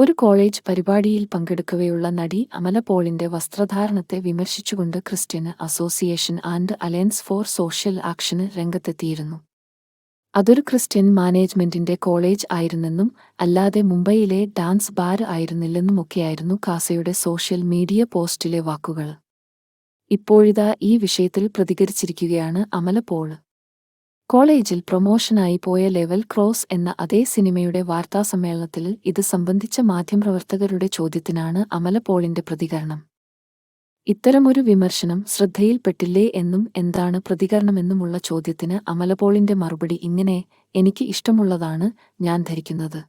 ഒരു കോളേജ് പരിപാടിയിൽ പങ്കെടുക്കവെയുള്ള നടി അമല പോളിന്റെ വസ്ത്രധാരണത്തെ വിമർശിച്ചുകൊണ്ട് Christian association and alliance for social action രംഗത്തെത്തിയിരുന്നു. അതൊരു ക്രിസ്ത്യൻ മാനേജ്മെന്റിന്റെ കോളേജ് ആയിരുന്നെന്നും അല്ലാതെ മുംബൈയിലെ ഡാൻസ് ബാർ ആയിരുന്നില്ലെന്നുമൊക്കെയായിരുന്നു കാസയുടെ സോഷ്യൽ മീഡിയ പോസ്റ്റിലെ വാക്കുകൾ. ഇപ്പോഴിതാ ഈ വിഷയത്തിൽ പ്രതികരിച്ചിരിക്കുകയാണ് അമല പോൾ കോളേജിൽ പ്രൊമോഷനായി പോയ ലെവൽ ക്രോസ് എന്ന അതേ സിനിമയുടെ വാർത്താസമ്മേളനത്തിൽ ഇത് സംബന്ധിച്ച മാധ്യമപ്രവർത്തകരുടെ ചോദ്യത്തിനാണ് അമല പോളിന്റെ പ്രതികരണം. ഇത്തരമൊരു വിമർശനം ശ്രദ്ധയിൽപ്പെട്ടില്ലേ എന്നും എന്താണ് പ്രതികരണമെന്നുമുള്ള ചോദ്യത്തിന് അമലപോളിന്റെ മറുപടി ഇങ്ങനെ എനിക്ക് ഇഷ്ടമുള്ളതാണ് ഞാൻ ധരിക്കുന്നത്.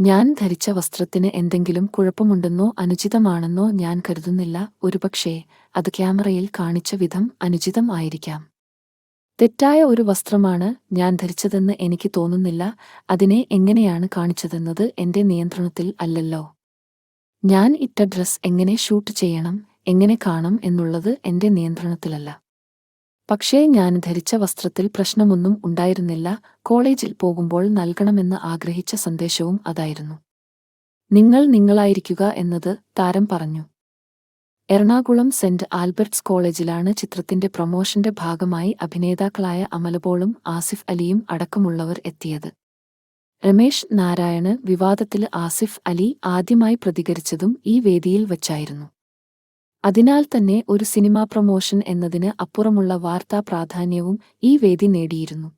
ഞാൻ ധരിച്ച വസ്ത്രത്തിന് എന്തെങ്കിലും കുഴപ്പമുണ്ടെന്നോ അനുചിതമാണെന്നോ ഞാൻ കരുതുന്നില്ല. ഒരുപക്ഷേ അത് ക്യാമറയിൽ കാണിച്ച വിധം അനുചിതം ആയിരിക്കാം. തെറ്റായ ഒരു വസ്ത്രമാണ് ഞാൻ ധരിച്ചതെന്ന് എനിക്ക് തോന്നുന്നില്ല. അതിനെ എങ്ങനെയാണ് കാണിച്ചതെന്നത് എന്റെ നിയന്ത്രണത്തിൽ അല്ലല്ലോ. ഞാൻ ഇട്ട ഡ്രസ് എങ്ങനെ ഷൂട്ട് ചെയ്യണം എങ്ങനെ കാണും എന്നുള്ളത് എന്റെ നിയന്ത്രണത്തിലല്ല. പക്ഷേ ഞാൻ ധരിച്ച വസ്ത്രത്തിൽ പ്രശ്നമൊന്നും ഉണ്ടായിരുന്നില്ല. കോളേജിൽ പോകുമ്പോൾ നൽകണമെന്ന് ആഗ്രഹിച്ച സന്ദേശവും അതായിരുന്നു. നിങ്ങൾ നിങ്ങളായിരിക്കുക എന്നത് താരം പറഞ്ഞു. എറണാകുളം സെന്റ് ആൽബർട്ട്സ് കോളേജിലാണ് ചിത്രത്തിന്റെ പ്രൊമോഷന്റെ ഭാഗമായി അഭിനേതാക്കളായ അമലപോളും ആസിഫ് അലിയും അടക്കമുള്ളവർ എത്തിയത്. രമേശ് നാരായണ് വിവാദത്തിൽ ആസിഫ് അലി ആദ്യമായി പ്രതികരിച്ചതും ഈ വേദിയിൽ വച്ചായിരുന്നു. അതിനാൽ തന്നെ ഒരു സിനിമാ പ്രൊമോഷൻ എന്നതിന് അപ്പുറമുള്ള വാർത്താ പ്രാധാന്യവും ഈ വേദി നേടിയിരുന്നു.